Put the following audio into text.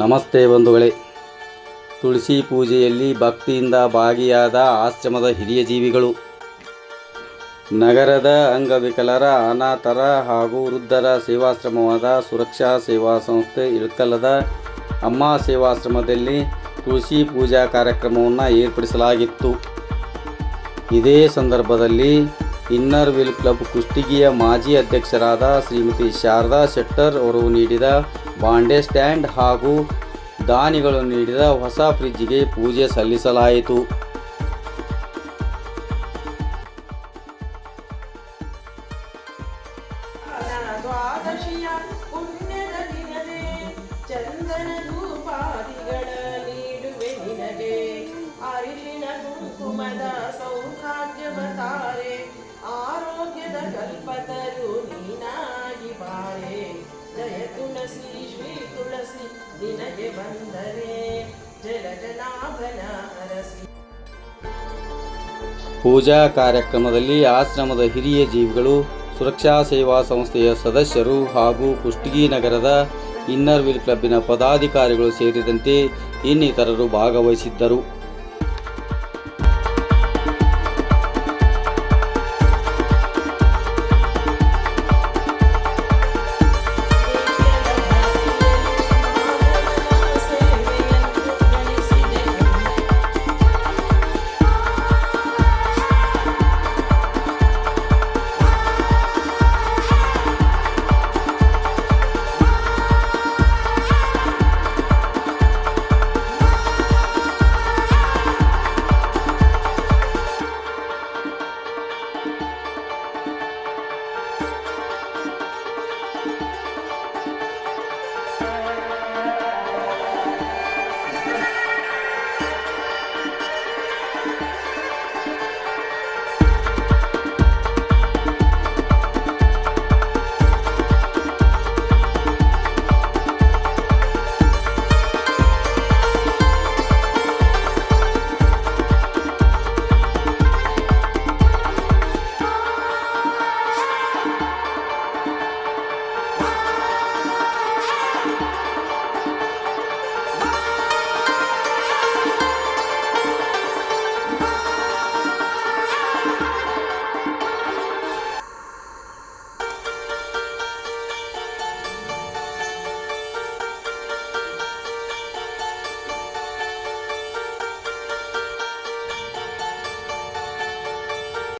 ನಮಸ್ತೆ ಬಂಧುಗಳೇ. ತುಳಸಿ ಪೂಜೆಯಲ್ಲಿ ಭಕ್ತಿಯಿಂದ ಭಾಗಿಯಾದ ಆಶ್ರಮದ ಹಿರಿಯ ಜೀವಿಗಳು, ನಗರದ ಅಂಗವಿಕಲರ, ಅನಾಥರ ಹಾಗೂ ವೃದ್ಧರ ಸೇವಾಶ್ರಮವಾದ ಸುರಕ್ಷಾ ಸೇವಾ ಸಂಸ್ಥೆ ಇಳಕಲದ ಅಮ್ಮ ಸೇವಾಶ್ರಮದಲ್ಲಿ ತುಳಸಿ ಪೂಜಾ ಕಾರ್ಯಕ್ರಮವನ್ನು ಏರ್ಪಡಿಸಲಾಗಿತ್ತು. ಇದೇ ಸಂದರ್ಭದಲ್ಲಿ ಇನ್ನರ್ ವಿಲ್ ಕ್ಲಬ್ ಕುಷ್ಟಿಗಿಯ ಮಾಜಿ ಅಧ್ಯಕ್ಷರಾದ ಶ್ರೀಮತಿ ಶಾರದಾ ಶೆಟ್ಟರ್ ಅವರು ನೀಡಿದ ಬಾಂಡೆ ಸ್ಟ್ಯಾಂಡ್ ಹಾಗೂ ದಾನಿಗಳು ನೀಡಿದ ಹೊಸ ಫ್ರಿಜ್ಗೆ ಪೂಜೆ ಸಲ್ಲಿಸಲಾಯಿತು. ದ್ವಾದಶಿಯ ಪುಣ್ಯದ ನಿನಗೆ ಬಂದರೆ ಜಲಜಲಾಭನ ಅರಸಿ. ಪೂಜಾ ಕಾರ್ಯಕ್ರಮದಲ್ಲಿ ಆಶ್ರಮದ ಹಿರಿಯ ಜೀವಿಗಳು, ಸುರಕ್ಷಾ ಸೇವಾ ಸಂಸ್ಥೆಯ ಸದಸ್ಯರು ಹಾಗೂ ಕುಷ್ಟಗಿ ನಗರದ ಇನ್ನರ್ ವಿಲ್ ಕ್ಲಬ್ಬಿನ ಪದಾಧಿಕಾರಿಗಳು ಸೇರಿದಂತೆ ಇನ್ನಿತರರು ಭಾಗವಹಿಸಿದ್ದರು.